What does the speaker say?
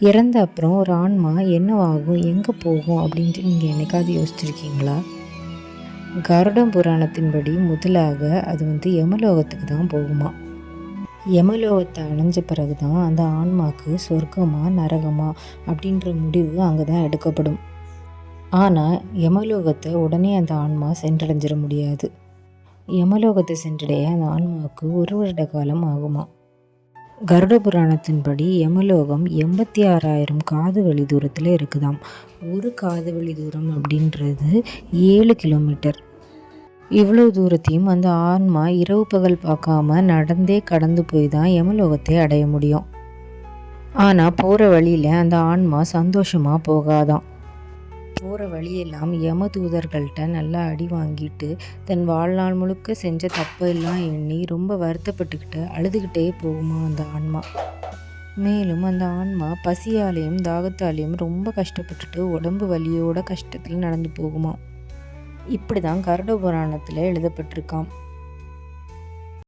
இறந்த அப்புறம் ஒரு ஆன்மா என்னவாகும் எங்கே போகும் அப்படின்ட்டு நீங்கள் என்னைக்காவது யோசிச்சிருக்கீங்களா? கருடம் புராணத்தின்படி முதலாக அது வந்து யமலோகத்துக்கு தான் போகுமா? யமலோகத்தை அணைஞ்ச பிறகு தான் அந்த ஆன்மாக்கு சொர்க்கமா நரகமா அப்படின்ற முடிவு அங்கே தான் எடுக்கப்படும். ஆனால் யமலோகத்தை உடனே அந்த ஆன்மா சென்றடைஞ்சிட முடியாது. யமலோகத்தை சென்றடைய அந்த ஆன்மாவுக்கு ஒரு வருட காலம் ஆகுமா? கருட புராணத்தின்படி யமலோகம் எண்பத்தி ஆறாயிரம் காது வழி தூரத்தில் இருக்குதாம். ஒரு காது வழி தூரம் அப்படின்றது ஏழு கிலோமீட்டர். இவ்வளோ தூரத்தையும் அந்த ஆன்மா இரவு பகல் பார்க்காம நடந்தே கடந்து போய் தான் யமலோகத்தை அடைய முடியும். ஆனால் போகிற வழியில் அந்த ஆன்மா சந்தோஷமாக போகாதான் போகிற வழியெல்லாம் யமதூதர்கள்ட்ட நல்லா அடி வாங்கிட்டு தன் வாழ்நாள் முழுக்க செஞ்ச தப்பெல்லாம் எண்ணி ரொம்ப வருத்தப்பட்டுக்கிட்டு அழுதுகிட்டே போகுமா அந்த ஆன்மா. மேலும் அந்த ஆன்மா பசியாலையும் தாகத்தாலையும் ரொம்ப கஷ்டப்பட்டுட்டு உடம்பு வலியோட கஷ்டத்தில் நடந்து போகுமா. இப்படி தான் கருட புராணத்தில் எழுதப்பட்டிருக்கான்